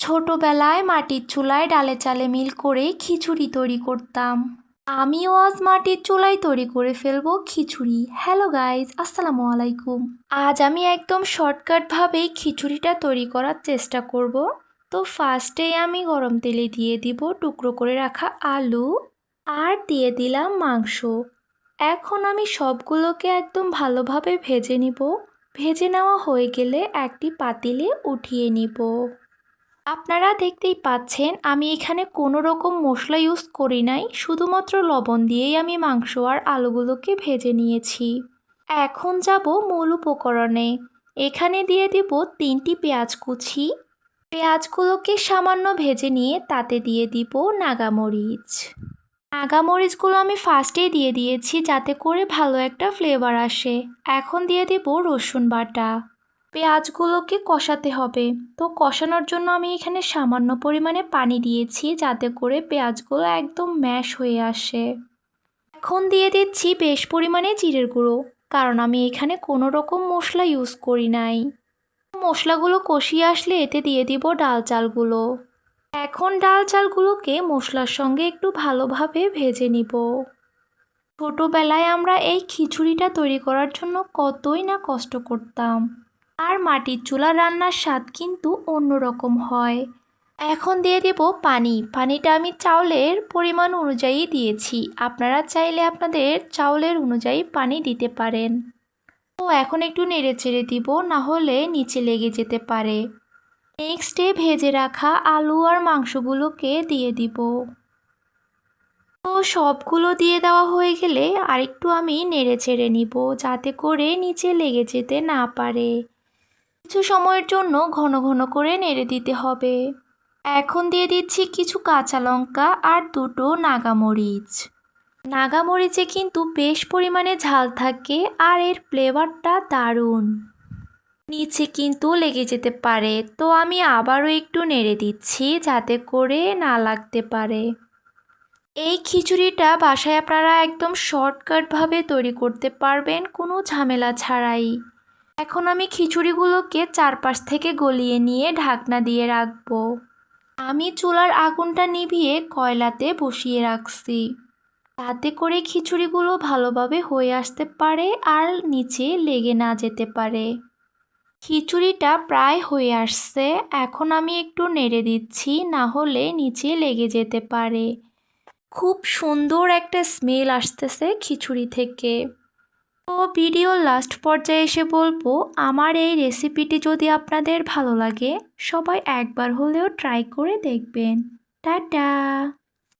ছোটোবেলায় মাটির চুলায় ডালে চালে মিল করে খিচুড়ি তৈরি করতাম। আমিও আজ মাটির চুলায় তৈরি করে ফেলব খিচুড়ি। হ্যালো গাইজ আসসালামু আলাইকুম। আজ আমি একদম শর্টকাটভাবেই খিচুড়িটা তৈরি করার চেষ্টা করব। তো ফার্স্টেই আমি গরম তেলে দিয়ে দিব টুকরো করে রাখা আলু আর দিয়ে দিলাম মাংস। এখন আমি সবগুলোকে একদম ভালোভাবে ভেজে নিব। ভেজে নেওয়া হয়ে গেলে একটি পাতিলে উঠিয়ে নিব। আপনারা দেখতেই পাচ্ছেন, আমি এখানে কোনো রকম মশলা ইউজ করি নাই, শুধুমাত্র লবণ দিয়েই আমি মাংস আর আলুগুলোকে ভেজে নিয়েছি। এখন যাব মূল উপকরণে। এখানে দিয়ে দিব তিনটি পেঁয়াজ কুচি। পেঁয়াজগুলোকে সামান্য ভেজে নিয়ে তাতে দিয়ে দিব নাগামরিচ। নাগামরিচগুলো আমি ফার্স্টে দিয়ে দিয়েছি, যাতে করে ভালো একটা ফ্লেভার আসে। এখন দিয়ে দিব রসুন বাটা। পেঁয়াজগুলোকে কষাতে হবে। তো কষানোর জন্য আমি এখানে সামান্য পরিমাণে পানি দিয়েছি যাতে করে পেঁয়াজগুলো একদম ম্যাশ হয়ে আসে। এখন দিয়ে দিচ্ছি বেশ পরিমাণে জিরের গুঁড়ো, কারণ আমি এখানে কোনো রকম মশলা ইউজ করি নাই। মশলাগুলো কষিয়ে আসলে এতে দিয়ে দিব ডাল চালগুলো। এখন ডাল চালগুলোকে মশলার সঙ্গে একটু ভালোভাবে ভেজে নিব। ছোটোবেলায় আমরা এই খিচুড়িটা তৈরি করার জন্য কতই না কষ্ট করতাম। আর মাটির চুলা রান্নার স্বাদ কিন্তু অন্যরকম হয়। এখন দিয়ে দেব পানি। পানিটা আমি চাউলের পরিমাণ অনুযায়ী দিয়েছি। আপনারা চাইলে আপনাদের চাউলের অনুযায়ী পানি দিতে পারেন। তো এখন একটু নেড়ে চেড়ে দিব, না হলে নিচে লেগে যেতে পারে। নেক্সটে ভেজে রাখা আলু আর মাংসগুলোকে দিয়ে দিব। তো সবগুলো দিয়ে দেওয়া হয়ে গেলে আরেকটু আমি নেড়ে ছেড়ে নিব, যাতে করে নিচে লেগে যেতে না পারে। কিছু সময়ের জন্য ঘন ঘন করে নেড়ে দিতে হবে। এখন দিয়ে দিচ্ছি কিছু কাঁচা লঙ্কা আর দুটো নাগামরিচ। নাগামরিচে কিন্তু বেশ পরিমাণে ঝাল থাকে আর এর ফ্লেভারটা দারুণ। নিচে কিন্তু লেগে যেতে পারে, তো আমি আবারও একটু নেড়ে দিচ্ছি যাতে করে না লাগতে পারে। এই খিচুড়িটা বাসায় আপনারা একদম শর্টকাটভাবে তৈরি করতে পারবেন, কোনো ঝামেলা ছাড়াই। এখন আমি খিচুড়িগুলোকে চারপাশ থেকে গলিয়ে নিয়ে ঢাকনা দিয়ে রাখব। আমি চুলার আগুনটা নিভিয়ে কয়লাতে বসিয়ে রাখছি। তাতে করে খিচুড়িগুলো ভালোভাবে হয়ে আসতে পারে আর নিচে লেগে না যেতে পারে। খিচুড়িটা প্রায় হয়ে আসছে, এখন আমি একটু নেড়ে দিচ্ছি, না হলে নিচে লেগে যেতে পারে। খুব সুন্দর একটা স্মেল আসতেছে খিচুড়ি থেকে। তো ভিডিও লাস্ট পর্যায়ে এসে বলব, আমার এই রেসিপিটি যদি আপনাদের ভালো লাগে, সবাই একবার হলেও ট্রাই করে দেখবেন। টাটা!